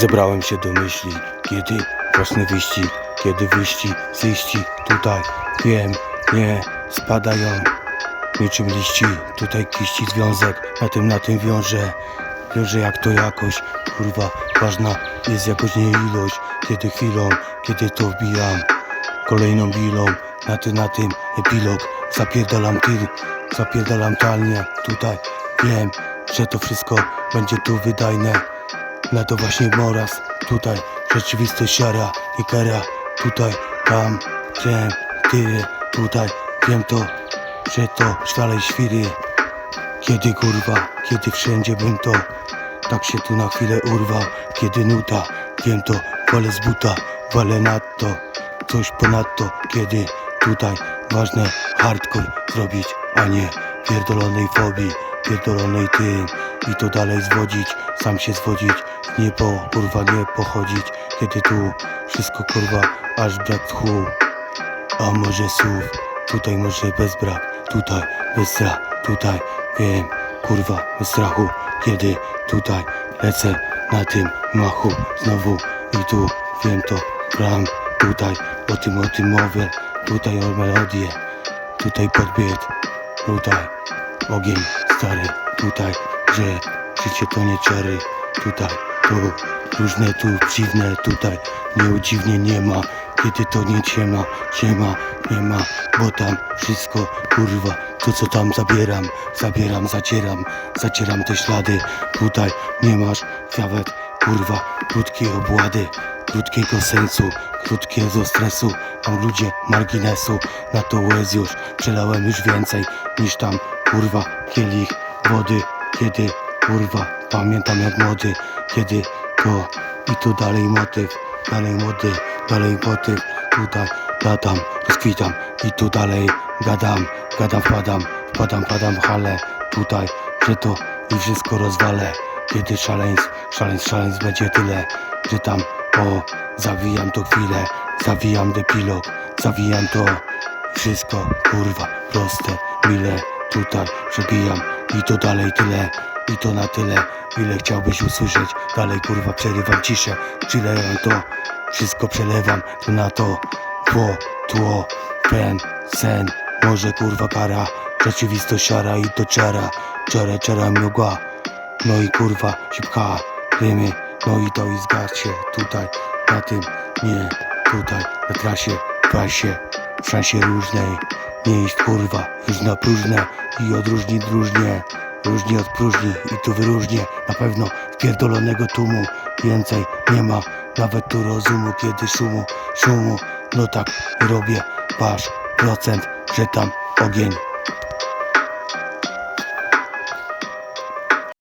Zebrałem się do myśli, kiedy własny wyścig, kiedy wyścig, zejści tutaj, wiem, nie, spadają. Niczym liści, tutaj kiści związek, na tym, na tym wiąże, wiąże jak to jakoś, kurwa, ważna jest jakoś nie ilość, kiedy chwilą, kiedy to wbijam, kolejną bilą, na tym, na tym, epilog, zapierdalam ty, zapierdalam talnie, tutaj, wiem, że to wszystko będzie tu wydajne, na to właśnie moraz, tutaj rzeczywistość siara i kara, tutaj, tam, wiem, ty, tutaj, wiem to, że to szwalej świry, kiedy kurwa, kiedy wszędzie bym to, tak się tu na chwilę urwał, kiedy nuta, wiem to, walę z buta, walę nadto, coś ponadto, kiedy tutaj ważne hardcore zrobić, a nie pierdolonej fobii, pierdolonej tym i to dalej zwodzić, sam się zwodzić, nie po kurwa nie pochodzić, kiedy tu wszystko kurwa aż brak tchu, a może słów, tutaj może bez brak, tutaj bez strach, tutaj wiem, kurwa bez strachu, kiedy tutaj lecę na tym machu znowu i tu wiem to gram, tutaj. O tym o tym mówię, tutaj o melodię, tutaj podbieg, tutaj ogień stary, tutaj, że życie to nie czary, tutaj to różne tu dziwne, tutaj. Nieudziwnie nie ma, kiedy to nie ciema, ciema, nie ma, bo tam wszystko kurwa, to co tam zabieram, zabieram, zacieram, zacieram te ślady, tutaj nie masz nawet kurwa krótkiej obłady, krótkiego sensu, krótkiego stresu, tam ludzie marginesu, na to łez już przelałem już więcej niż tam kurwa kielich wody, kiedy kurwa pamiętam jak młody, kiedy to i tu dalej motyw, dalej młody, dalej motyw, tutaj latam, rozkwitam i tu dalej gadam, gadam, wpadam, wpadam, padam w halę, tutaj, że to i wszystko rozwalę, kiedy szaleństw, szaleństw, szaleństw będzie tyle, że tam o, zawijam to chwilę, zawijam depilog, zawijam to. Wszystko, kurwa, proste, mile, tutaj przebijam. I to dalej tyle, i to na tyle, ile chciałbyś usłyszeć, dalej kurwa przerywam ciszę, przylewam to, wszystko przelewam, to na to, tło, tło, pen, sen, może kurwa kara, rzeczywistość siara i to czara, czara, czara mgła, no i kurwa się pcha, rymy, no i to i zgadź się tutaj, na tym, nie, tutaj, na trasie, w pasie, w szansie różnej, nie iść kurwa, już na próżne i odróżni różnie, różni od próżni i tu wyróżnię, na pewno spierdolonego tłumu, więcej nie ma, nawet tu rozumu, kiedy szumu, szumu, no tak robię, wasz procent, że tam ogień